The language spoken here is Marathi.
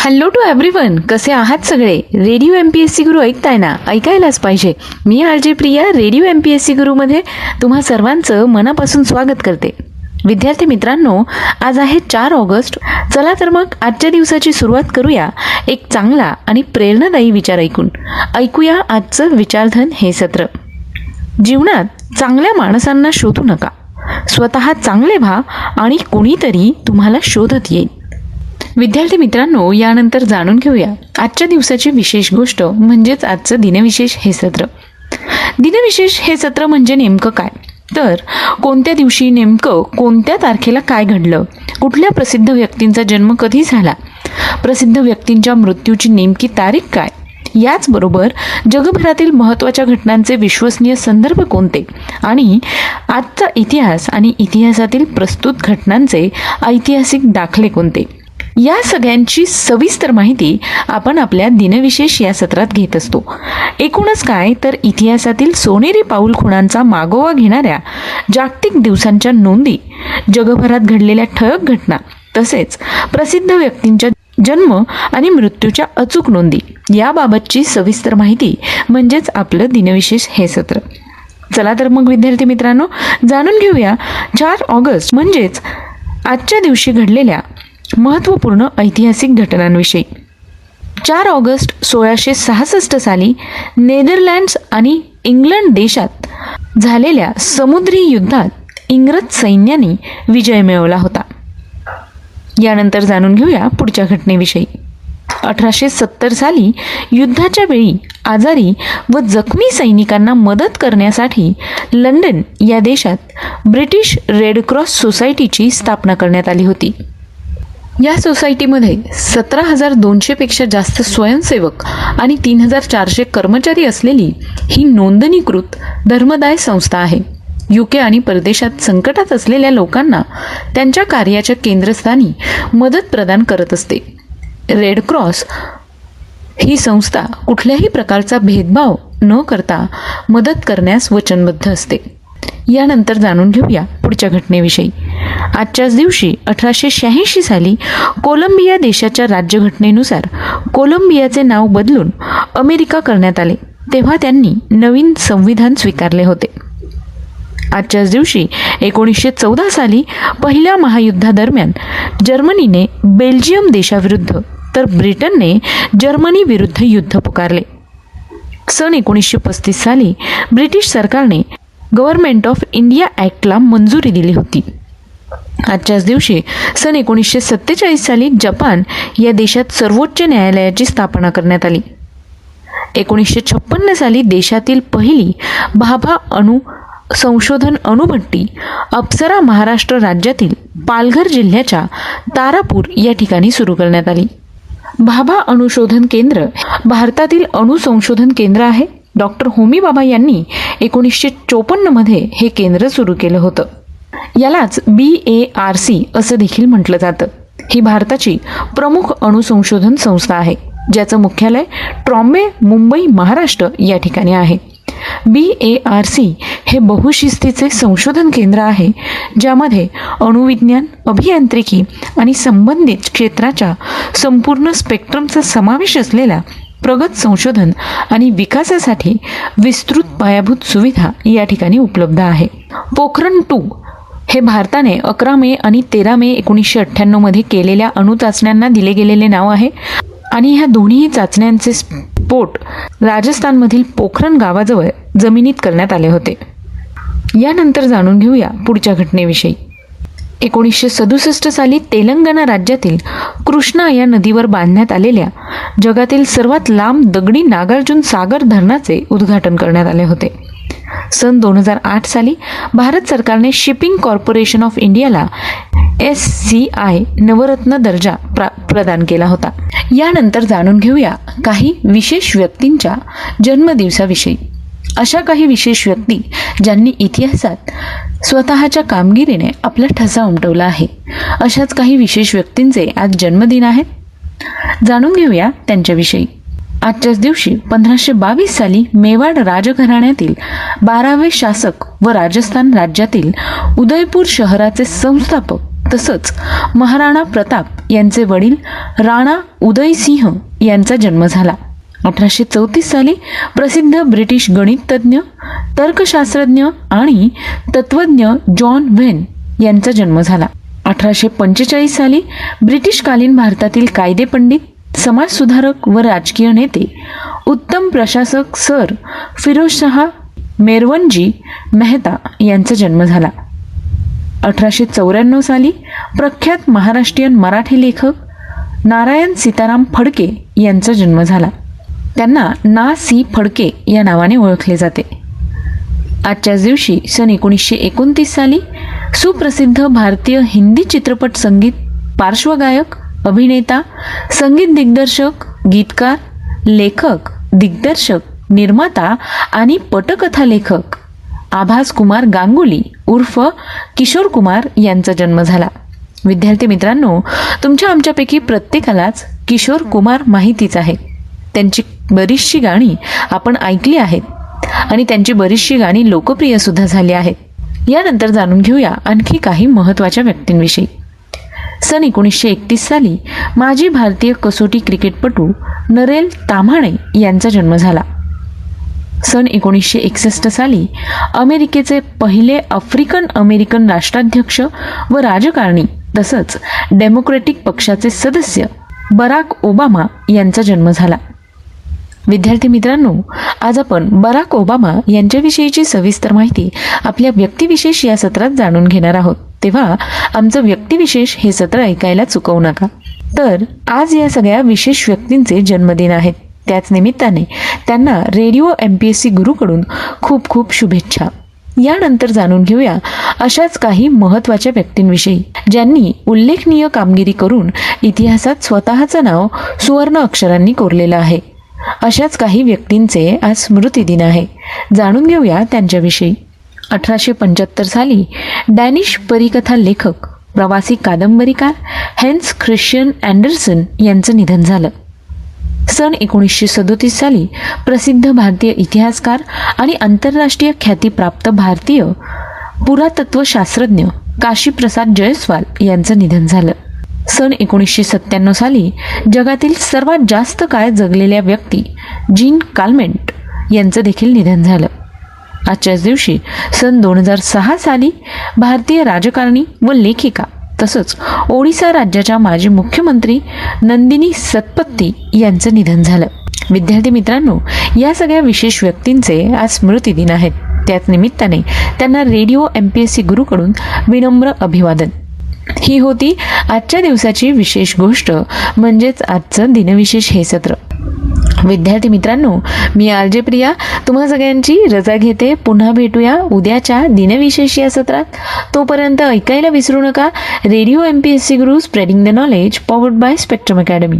हॅलो टू एव्हरीवन कसे आहात सगळे? Radio M P S C Guru ऐकताय ना? ऐकायलाच पाहिजे. मी R J Priya radio M P S C गुरुमध्ये तुम्हा सर्वांचं मनापासून स्वागत करते. विद्यार्थी मित्रांनो आज आहे चार ऑगस्ट. चला तर मग आजच्या दिवसाची सुरुवात करूया. एक चांगला आणि प्रेरणादायी विचार ऐकून. ऐकूया आजचं विचारधन हे सत्र. जीवनात चांगल्या माणसांना शोधू नका. स्वतः चांगले व्हा आणि कोणीतरी तुम्हाला शोधत येईल. विद्यार्थी मित्रांनो यानंतर जाणून घेऊया. आजच्या दिवसाची विशेष गोष्ट म्हणजेच आजचं दिनविशेष हे सत्र. दिनविशेष हे सत्र म्हणजे नेमकं काय? तर कोणत्या दिवशी नेमकं कोणत्या तारखेला काय घडलं? कुठल्या प्रसिद्ध व्यक्तींचा जन्म कधी झाला? प्रसिद्ध व्यक्तींच्या मृत्यूची नेमकी तारीख काय? याचबरोबर जगभरातील महत्त्वाच्या घटनांचे विश्वसनीय संदर्भ कोणते? आणि आजचा इतिहास आणि इतिहासातील प्रस्तुत घटनांचे ऐतिहासिक दाखले कोणते? या सगळ्यांची सविस्तर माहिती आपण आपल्या दिनविशेष या सत्रात घेत असतो. एकूणच काय तर इतिहासातील सोनेरी पाऊल खुणांचा मागोवा घेणाऱ्या जागतिक दिवसांच्या नोंदी जगभरात घडलेल्या ठळक घटना तसेच प्रसिद्ध व्यक्तींच्या जन्म आणि मृत्यूच्या अचूक नोंदी याबाबतची सविस्तर माहिती म्हणजेच आपलं दिनविशेष हे सत्र. चला तर मग विद्यार्थी मित्रांनो जाणून घेऊया चार ऑगस्ट म्हणजेच आजच्या दिवशी घडलेल्या महत्त्वपूर्ण ऐतिहासिक घटनांविषयी. चार ऑगस्ट सोळाशे सहासष्ट साली नेदरलँड्स आणि इंग्लंड देशात झालेल्या समुद्री युद्धात इंग्रज सैन्याने विजय मिळवला होता. यानंतर जाणून घेऊया पुढच्या घटनेविषयी. अठराशे सत्तर साली युद्धाच्या वेळी आजारी व जखमी सैनिकांना मदत करण्यासाठी लंडन या देशात ब्रिटिश रेड क्रॉस सोसायटीची स्थापना करण्यात आली होती. या सोसायटीमध्ये सतरा हजार दोनशेपेक्षा जास्त स्वयंसेवक आणि तीन हजार चारशे कर्मचारी असलेली ही नोंदणीकृत धर्मदाय संस्था आहे. युके आणि परदेशात संकटात असलेल्या लोकांना त्यांच्या कार्याच्या केंद्रस्थानी मदत प्रदान करत असते. रेड क्रॉस ही संस्था कुठल्याही प्रकारचा भेदभाव न करता मदत करण्यास वचनबद्ध असते. यानंतर जाणून घेऊया पुढच्या घटनेविषयी. आजच्याच दिवशी अठराशे शहाऐंशी साली कोलंबिया देशाच्या राज्यघटनेनुसार कोलंबियाचे नाव बदलून अमेरिका करण्यात आले. तेव्हा त्यांनी नवीन संविधान स्वीकारले होते. आजच्याच दिवशी एकोणीसशे चौदा साली पहिल्या महायुद्धादरम्यान जर्मनीने बेल्जियम देशाविरुद्ध तर ब्रिटनने जर्मनी विरुद्ध युद्ध पुकारले. सन एकोणीसशे पस्तीस साली ब्रिटिश सरकारने गव्हर्नमेंट ऑफ इंडिया ॲक्टला मंजुरी दिली होती. आजच्याच दिवशी सन एकोणीसशे सत्तेचाळीस साली जपान या देशात सर्वोच्च न्यायालयाची स्थापना करण्यात आली. एकोणीसशे छप्पन्न साली देशातील पहिली भाभा अणु संशोधन अणुभट्टी अप्सरा महाराष्ट्र राज्यातील पालघर जिल्ह्याच्या तारापूर या ठिकाणी सुरू करण्यात आली. भाभा अणुशोधन केंद्र भारतातील अणुसंशोधन केंद्र आहे. डॉक्टर होमी बाबा यांनी एकोणीसशे चोपन्नमध्ये हे केंद्र सुरू केलं होतं. यालाच बी ए आर सी असं देखील म्हटलं जातं. ही भारताची प्रमुख अणुसंशोधन संस्था आहे ज्याचं मुख्यालय ट्रॉम्बे मुंबई महाराष्ट्र या ठिकाणी आहे. बी ए आर सी हे बहुशिस्तीचे संशोधन केंद्र आहे ज्यामध्ये अणुविज्ञान अभियांत्रिकी आणि संबंधित क्षेत्राच्या संपूर्ण स्पेक्ट्रमचा समावेश असलेला प्रगत संशोधन आणि विकासासाठी विस्तृत पायाभूत सुविधा या ठिकाणी उपलब्ध आहे. पोखरण टू हे भारताने अकरा मे आणि तेरा मे एकोणीसशे अठ्ठ्याण्णवमध्ये केलेल्या अणुचाचण्यांना दिले गेलेले नाव आहे. आणि ह्या दोन्ही चाचण्यांचे स्फोट राजस्थानमधील पोखरण गावाजवळ जमिनीत करण्यात आले होते. यानंतर जाणून घेऊया पुढच्या घटनेविषयी. एकोणीसशे सदुसष्ट साली तेलंगणा राज्यातील कृष्णा या नदीवर बांधण्यात आलेल्या जगातील सर्वात लांब दगडी नागार्जुन सागर धरणाचे उद्घाटन करण्यात आले होते. सन दोन हजार आठ साली भारत सरकारने शिपिंग कॉर्पोरेशन ऑफ इंडियाला एस सी आय नवरत्न दर्जा प्रा प्रदान केला होता. यानंतर जाणून घेऊया काही विशेष व्यक्तींच्या जन्मदिवसाविषयी. अशा काही विशेष व्यक्ती ज्यांनी इतिहासात स्वतःच्या कामगिरीने आपला ठसा उमटवला आहे. अशाच काही विशेष व्यक्तींचे आज जन्मदिन आहेत जाणून घेऊया त्यांच्याविषयी. आजच्याच दिवशी पंधराशे बावीस साली मेवाड राजघराण्यातील बारावे शासक व राजस्थान राज्यातील उदयपूर शहराचे संस्थापक तसंच महाराणा प्रताप यांचे वडील राणा उदयसिंह यांचा जन्म झाला. अठराशे चौतीस साली प्रसिद्ध ब्रिटिश गणिततज्ञ तर्कशास्त्रज्ञ आणि तत्वज्ञ जॉन व्हेन यांचा जन्म झाला. अठराशे पंचेचाळीस साली ब्रिटिशकालीन भारतातील कायदेपंडित समाजसुधारक व राजकीय नेते उत्तम प्रशासक सर फिरोजशहा मेरवनजी मेहता यांचा जन्म झाला. अठराशे चौऱ्याण्णव साली प्रख्यात महाराष्ट्रीयन मराठी लेखक नारायण सीताराम फडके यांचा जन्म झाला. त्यांना ना सी फडके या नावाने ओळखले जाते. आजच्याच दिवशी सन एकोणीसशे एकोणतीस साली सुप्रसिद्ध भारतीय हिंदी चित्रपट संगीत पार्श्वगायक अभिनेता संगीत दिग्दर्शक गीतकार लेखक दिग्दर्शक निर्माता आणि पटकथा लेखक. आभास कुमार गांगुली उर्फ किशोर कुमार यांचा जन्म झाला. विद्यार्थी मित्रांनो तुमच्या आमच्यापैकी प्रत्येकालाच किशोर कुमार माहितीच आहे. त्यांची बरीचशी गाणी आपण ऐकली आहेत आणि त्यांची बरीचशी गाणी लोकप्रिय सुद्धा झाली आहेत. यानंतर जाणून घेऊया आणखी काही महत्त्वाच्या व्यक्तींविषयी. सन एकोणीसशे एकतीस साली माजी भारतीय कसोटी क्रिकेटपटू नरेल ताम्हाणे यांचा जन्म झाला. सन एकोणीसशे एकसष्ट साली अमेरिकेचे पहिले आफ्रिकन अमेरिकन राष्ट्राध्यक्ष व राजकारणी तसंच डेमोक्रेटिक पक्षाचे सदस्य बराक ओबामा यांचा जन्म झाला. विद्यार्थी मित्रांनो आज आपण बराक ओबामा यांच्याविषयीची सविस्तर माहिती आपल्या व्यक्तिविशेष या सत्रात जाणून घेणार आहोत. तेव्हा आमचं व्यक्तिविशेष हे सत्र ऐकायला चुकवू नका. तर आज या सगळ्या विशेष व्यक्तींचे जन्मदिन आहेत त्याच निमित्ताने त्यांना radio M P S C गुरुकडून खूप खूप शुभेच्छा. यानंतर जाणून घेऊया अशाच काही महत्त्वाच्या व्यक्तींविषयी ज्यांनी उल्लेखनीय कामगिरी करून इतिहासात स्वतःचं नाव सुवर्ण अक्षरांनी कोरलेलं आहे. अशाच काही व्यक्तींचे आज स्मृतिदिन आहे. जाणून घेऊया त्यांच्याविषयी. अठराशे पंच्याहत्तर साली डॅनिश परिकथा लेखक प्रवासी कादंबरीकार हेन्स ख्रिश्चियन अँडरसन यांचं निधन झालं. सन एकोणीसशे सदोतीस साली प्रसिद्ध भारतीय इतिहासकार आणि आंतरराष्ट्रीय ख्यातीप्राप्त भारतीय पुरातत्वशास्त्रज्ञ काशीप्रसाद जयस्वाल यांचं निधन झालं. सन एकोणीसशे सत्त्याण्णव साली जगातील सर्वात जास्त काळ जगलेल्या व्यक्ती जीन कालमेंट यांचं देखील निधन झालं. आजच्याच दिवशी सन दोन हजार सहा साली भारतीय राजकारणी व लेखिका तसंच ओडिसा राज्याच्या माजी मुख्यमंत्री नंदिनी सतपत्ती यांचं निधन झालं. विद्यार्थी मित्रांनो या सगळ्या विशेष व्यक्तींचे आज स्मृतिदिन आहेत. त्याच निमित्ताने त्यांना radio M P S C गुरुकडून विनम्र अभिवादन. ही होती आजच्या दिवसाची विशेष गोष्ट म्हणजेच आजचं दिनविशेष हे सत्र. विद्यार्थी मित्रांनो मी आर जे प्रिया. तुम्हा सगळ्यांची रजा घेते. पुन्हा भेटूया उद्याच्या दिनविशेष या सत्रात. तोपर्यंत ऐकायला विसरू नका. Radio M P S C Guru spreading the knowledge powered by Spectrum Academy